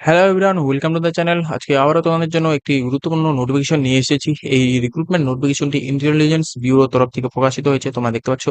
Hello everyone welcome to the channel আজকে আবারও তোমাদের জন্য একটি গুরুত্বপূর্ণ নোটিফিকেশন নিয়ে এসেছি। এই রিক্রুটমেন্ট নোটিফিকেশনটি ইন্টেলিজেন্স ব্যুরো তরফ থেকে প্রকাশিত হয়েছে, তোমরা দেখতে পাচ্ছ।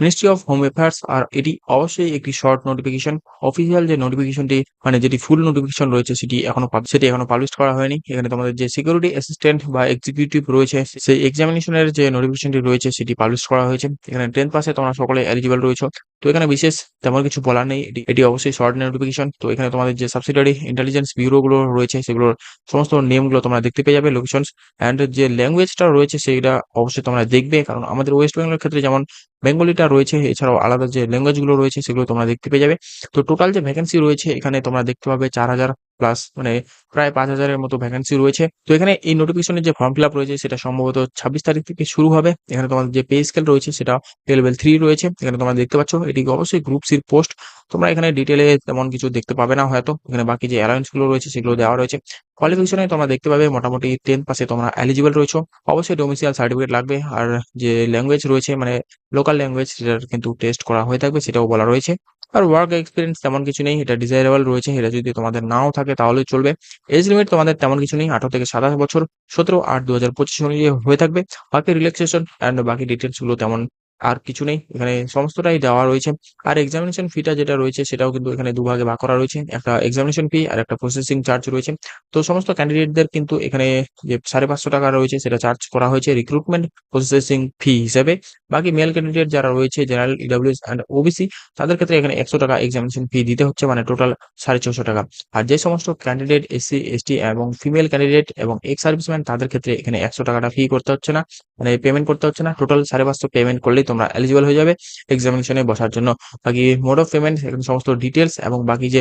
মিনিস্ট্রি অফ হোম অ্যাফেয়ার্স আর এটি অবশ্যই একটি শর্ট নোটিফিকেশন অফিসিয়াল যে নোটিফিকেশনটি মানে যেটি ফুল নোটিফিকেশন রয়েছে সেটি এখনও সেটি এখনও পাবলিশ করা হয়নি। এখানে তোমাদের যে সিকিউরিটি অ্যাসিস্ট্যান্ট বা এক্সিকিউটিভ রয়েছে, সেই এক্সামিনেশনের যে নোটিফিকেশনটি রয়েছে সেটি পাবলিশ করা হয়েছে। এখানে টেন্থ পাসে তোমরা সকলে এলিজিবল রয়েছে। তো এখানে বিশেষ তেমন কিছু বলার নেই। এটি এটি অবশ্যই শর্ট নোটিফিকেশন তো এখানে তোমাদের যে সাবসিডারি ইন্টেলিজেন্স ব্যুরো গুলো রয়েছে, সেগুলোর সমস্ত নেমগুলো তোমরা দেখতে পেয়ে যাবে লোকেশন অ্যান্ড যে ল্যাঙ্গুয়েজটা রয়েছে, সেইটা অবশ্যই তোমরা দেখবে। কারণ আমাদের ওয়েস্ট বেঙ্গলের ক্ষেত্রে যেমন বেঙ্গলিটা রয়েছে, এছাড়াও আলাদা যে ল্যাঙ্গুয়েজগুলো রয়েছে, সেগুলো তোমরা দেখতে পেয়ে যাবে। তো টোটাল যে ভ্যাকেন্সি রয়েছে, এখানে তোমরা দেখতে পাবে চার হাজার প্লাস মানে প্রায় পাঁচ হাজারের মতো ভ্যাকেন্সি রয়েছে। তো এখানে এই নোটিফিকেশনের যে ফর্ম ফিল আপ রয়েছে, সেটা সম্ভবত ছাব্বিশ তারিখ থেকে শুরু হবে। এখানে তোমাদের যে পে স্কেল রয়েছে, সেটা লেভেল থ্রি রয়েছে। এখানে তোমরা দেখতে পাচ্ছ, এটি অবশ্যই গ্রুপ সির পোস্ট তোমরা এখানে ডিটেলে তেমন কিছু দেখতে পাবে না হয়তো। এখানে বাকি যে অ্যালায়েন্সগুলো রয়েছে, সেগুলো দেওয়া রয়েছে। কোয়ালিফিকেশনে তোমরা দেখতে পাবে মোটামুটি টেন পাসে তোমরা এলিজিবল রয়েছে। অবশ্যই ডোমিসিয়াল সার্টিফিকেট লাগবে আর যে ল্যাঙ্গুয়েজ রয়েছে মানে লোকাল ল্যাঙ্গুয়েজ সেটার কিন্তু টেস্ট করা হয়ে থাকবে, সেটাও বলা রয়েছে। আর ওয়ার্ক এক্সপিরিয়েন্স তেমন কিছু নেই, এটা ডিজাইরেবল রয়েছে, এটা যদি তোমাদের নাও থাকে তাহলেই চলবে। এজ লিমিট তোমাদের তেমন কিছু নেই, আঠারো থেকে সাতাশ বছর, সতেরো আট দু হাজার পঁচিশ অনুযায়ী হয়ে থাকবে। বাকি রিল্যাক্সেশন অ্যান্ড বাকি ডিটেলসগুলো তেমন আর কিছু নেই। এখানে সমস্তটাই দেওয়া রয়েছে। আর এক্সামিনেশন ফিটা যেটা রয়েছে, সেটাও কিন্তু এখানে দুভাগে ভাগ করা রয়েছে। একটা এক্সামিনেশন ফি আর একটা প্রসেসিং চার্জ রয়েছে। তো সমস্ত ক্যান্ডিডেটদের কিন্তু এখানে যে সাড়ে পাঁচশো টাকা রয়েছে, সেটা চার্জ করা হয়েছে রিক্রুটমেন্ট প্রসেসিং ফি হিসেবে। বাকি মেল ক্যান্ডিডেট যারা রয়েছে জেনারেল ইডাব্লিউএস অ্যান্ড ওবিসি তাদের ক্ষেত্রে এখানে একশো টাকা এক্সামিনেশন ফি দিতে হচ্ছে মানে টোটাল সাড়ে ছশো টাকা। আর যে সমস্ত ক্যান্ডিডেট এসসি এসটি এবং ফিমেল ক্যান্ডিডেট এবং এক্স সার্ভিসম্যান তাদের ক্ষেত্রে এখানে একশো টাকাটা ফি করতে হচ্ছে না। মানে পেমেন্ট করতে হচ্ছে না। টোটাল সাড়ে পাঁচশো পেমেন্ট করলেই তোমরা এলিজিবল হয়ে যাবে এক্সামিনেশনে বসার জন্য। বাকি মোড অফ পেমেন্ট সমস্ত ডিটেলস এবং বাকি যে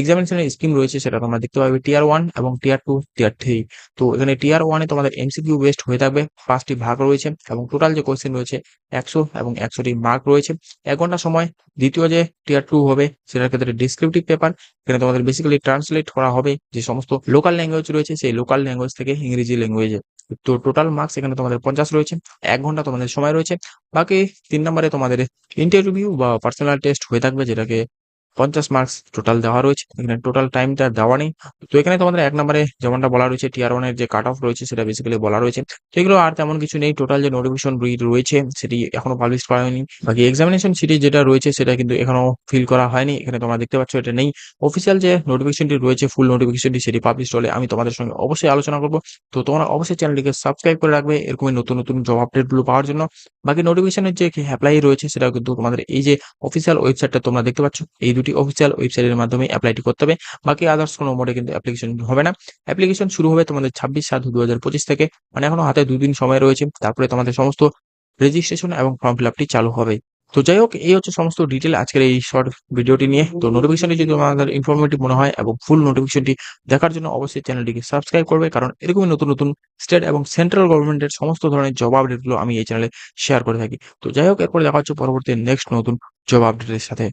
এক্সামিনেশনের স্কিম রয়েছে সেটা তোমরা দেখতে পাবে টিয়ার ওয়ান এবং টিয়ার টু টিয়ার থ্রি তো এখানে টিয়ার ওয়ানে তোমাদের এমসিকিউ বেস্ট হয়ে থাকবে, পাঁচটি ভাগ রয়েছে এবং টোটাল যে কোয়েশ্চেন রয়েছে একশো এবং একশোটি মার্ক রয়েছে। এক ঘণ্টা সময় দ্বিতীয় যে টিয়ার টু হবে সেটার ক্ষেত্রে ডিসক্রিপটিভ পেপার এখানে তোমাদের বেসিক্যালি ট্রান্সলেট করা হবে যে সমস্ত লোকাল ল্যাঙ্গুয়েজ রয়েছে, সেই লোকাল ল্যাঙ্গুয়েজ থেকে ইংরেজি ল্যাঙ্গুয়েজে তো টোটাল মার্কস এখানে তোমাদের পঞ্চাশ রয়েছে, এক ঘণ্টা তোমাদের সময় রয়েছে। বাকি তিন নম্বরে তোমাদের ইন্টারভিউ বা পার্সোনাল টেস্ট হয়ে থাকবে যেটাকে পঞ্চাশ মার্কস টোটাল দেওয়া রয়েছে। এখানে টোটাল টাইমটা দেওয়া নেই। তো এখানে তোমাদের এক নম্বরে যেমনটা বলা রয়েছে টিআর ওয়ানের যে কাট অফ রয়েছে, সেটা বেসিক্যালি বলা রয়েছে। তো এগুলো আর তেমন কিছু নেই। টোটাল যে নোটিফিকেশন রয়েছে, সেটি এখনও পাবলিশ করা হয়নি। বাকি এক্সামিনেশন সিটি যেটা রয়েছে, সেটা কিন্তু এখনও ফিল করা হয়নি। এখানে তোমরা দেখতে পাচ্ছ, এটা নেই। অফিসিয়াল যে নোটিফিকেশনটি রয়েছে ফুল নোটিফিকেশনটি সেটি পাবলিশ হলে আমি তোমাদের সঙ্গে অবশ্যই আলোচনা করব। তো তোমরা অবশ্যই চ্যানেলটিকে সাবস্ক্রাইব করে রাখবে। এরকমই নতুন নতুন জব আপডেটগুলো পাওয়ার জন্য। বাকি নোটিফিকেশনের যে অ্যাপ্লাই রয়েছে সেটা কিন্তু তোমাদের এই যে অফিসিয়াল ওয়েবসাইটটা তোমরা দেখতে পাচ্ছ, এই দুটি অফিসিয়াল ওয়েবসাইটের মাধ্যমে অ্যাপ্লাইটি করতে হবে। বাকি আদার্স কোনো মোডে কিন্তু অ্যাপ্লিকেশন হবে না। অ্যাপ্লিকেশন শুরু হবে তোমাদের ছাব্বিশ সাত দু হাজার পঁচিশ থেকে। মানে এখনও হাতে দুদিন সময় রয়েছে। তারপরে তোমাদের সমস্ত রেজিস্ট্রেশন এবং ফর্ম ফিল আপটি চালু হবে। তো যাই হোক, এই হচ্ছে সমস্ত ডিটেল আজকের এই শর্ট ভিডিওটি নিয়ে। তো নোটিফিকেশনটি যদি তোমাদের ইনফরমেটিভ মনে হয় এবং ফুল নোটিফিকেশনটি দেখার জন্য অবশ্যই চ্যানেলটিকে সাবস্ক্রাইব করবে। কারণ এরকমই নতুন নতুন স্টেট এবং সেন্ট্রাল গভর্নমেন্টের সমস্ত ধরনের জব আপডেটগুলো আমি এই চ্যানেলে শেয়ার করে থাকি। তো যাই হোক, এরপরে দেখা হচ্ছে পরবর্তী নেক্সট নতুন জব আপডেটের সাথে।